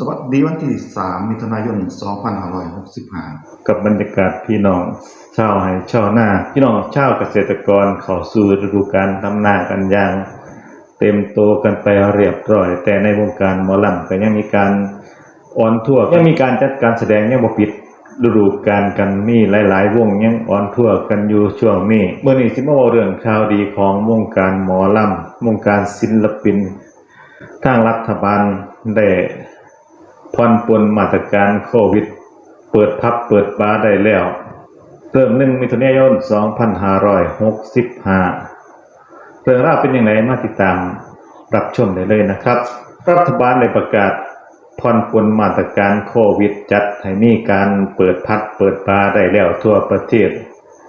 สวัสดีวันที่ 3 มิถุนายน 2565 กับบรรยากาศพี่น้องชาวไร่ชาวนาพี่น้องชาวเกษตรกรเข้าสู่ฤดูกาลทำนากันอย่าง เต็มโตกันไปเรียบร้อย แต่ในวงการหมอลำก็ยังมีการออนทั่วยังมีการจัดการแสดงยังบ่ปิดฤดูกาลกันมีหลาย ๆ วงยังออนทั่วกันอยู่ช่วงนี้เมื่อนี้สิมาเว้าเรื่องข่าวดีของวงการหมอลำวงการศิลปิน ทางรัฐบาลได้ ผ่อนปลนมาตรการโควิด เปิดพับเปิดบาร์ได้แล้วเริ่มหนึ่งมิถุนายน 2565 เรื่องราวเป็นอย่างไรมาติดตามรับชมได้เลยนะครับ รัฐบาลได้ประกาศผ่อนปลนมาตรการโควิดจัดให้มีการเปิดพัดเปิดบาร์ได้แล้วทั่วประเทศ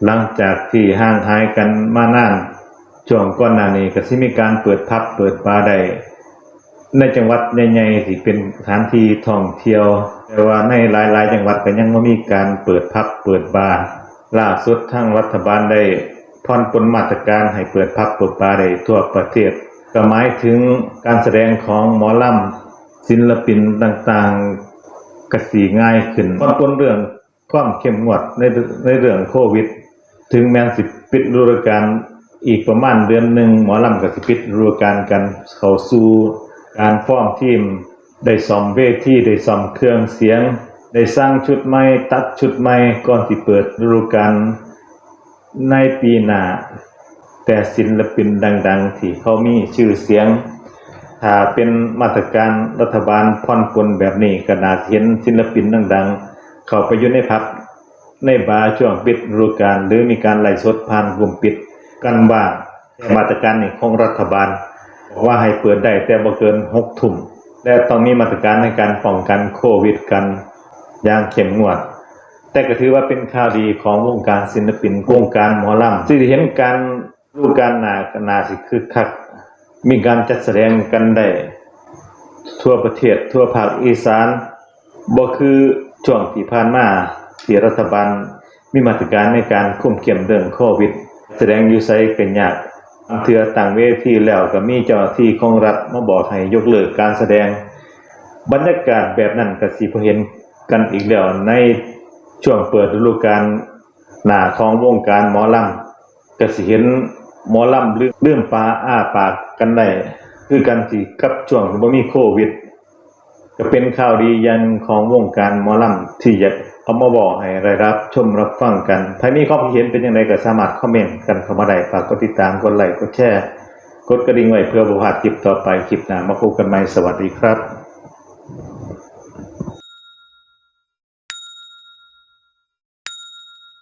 หลังจากที่ห่างหายกันมานานช่วงก่อนหน้านี้ก็สิมีการเปิดพับเปิดบาร์ได้ ในจังหวัดใหญ่ๆที่เป็นสถานที่ท่องเที่ยว แต่ว่าในหลาย ๆ จังหวัดก็ยังบ่มีการเปิดพับเปิดบาร์ล่าสุดทางรัฐบาลได้ผ่อนปลนมาตรการให้เปิดพับเปิดบาร์ได้ทั่วประเทศก็หมายถึงการแสดงของหมอลำศิลปินต่างๆกสีง่ายขึ้นผ่อนปลนเรื่องความเข้มงวดในในเรื่องโควิด ถึงแม้สิปิดฤดูกาลอีกประมาณเดือนหนึ่งหมอลำก็สิปิดฤดูกาลกันเข้าสู่ การฟ้อมทีมได้ซ่อมเวทีได้ซ่อมเครื่องเสียง ได้สร้างชุดใหม่ตัดชุดใหม่ก่อนที่เปิดฤดูกาลในปีหน้าแต่ศิลปินดัง ๆ ที่เขามีชื่อเสียง ถ้าเป็นมาตรการรัฐบาลผ่อนปลนแบบนี้ก็น่าเห็นศิลปินดัง ๆ เข้าไปอยู่ในพับในบาร์ช่วงปิดฤดูกาลหรือมีการไล่สดผ่านกลุ่มปิดกันบ้างมาตรการนี้ของรัฐบาล บอกว่าให้เปิดได้แต่บ่เกิน6ทุ่มและต้องมีมาตรการในการป้องกันโควิดกันอย่างเข้มงวด แต่ก็ถือว่าเป็นข่าวดีของวงการศิลปินวงการหมอลำที่เห็นการฤดูกาลหนาก็น่าสิคึกคัก มีการจัดแสดงกันได้ทั่วประเทศทั่วภาคอีสานบ่คือช่วงที่ผ่านมาที่รัฐบาลมีมาตรการในการคุมเข้มเรื่องโควิด แสดงอยู่ไสก็ยาก เทื่อต่างเวทีแล้วก็มีเจ้าที่ของรัฐมาบอกให้ยกเลิกการแสดง บรรยากาศแบบนั้นก็สิบ่เห็นกันอีกแล้วในช่วงเปิดฤดูกาลหน้าของวงการหมอลำก็สิเห็นหมอลำลืมลืมปลาอ้าปากกันได้คือกันสิกับช่วงที่บ่มีโควิด ก็เป็นข่าวดียันของวงการหมอลำที่อยากเอามาบอกให้ได้รับชมรับฟังกันถ้ามีความคิดเห็นเป็นอย่างไรก็สามารถคอมเมนต์กันเข้ามาได้ฝากกดติดตามกดไลค์กดแชร์กดกระดิ่งไว้เพื่อบ่พาดคลิปต่อไปคลิปหน้ามาพบกันใหม่สวัสดีครับ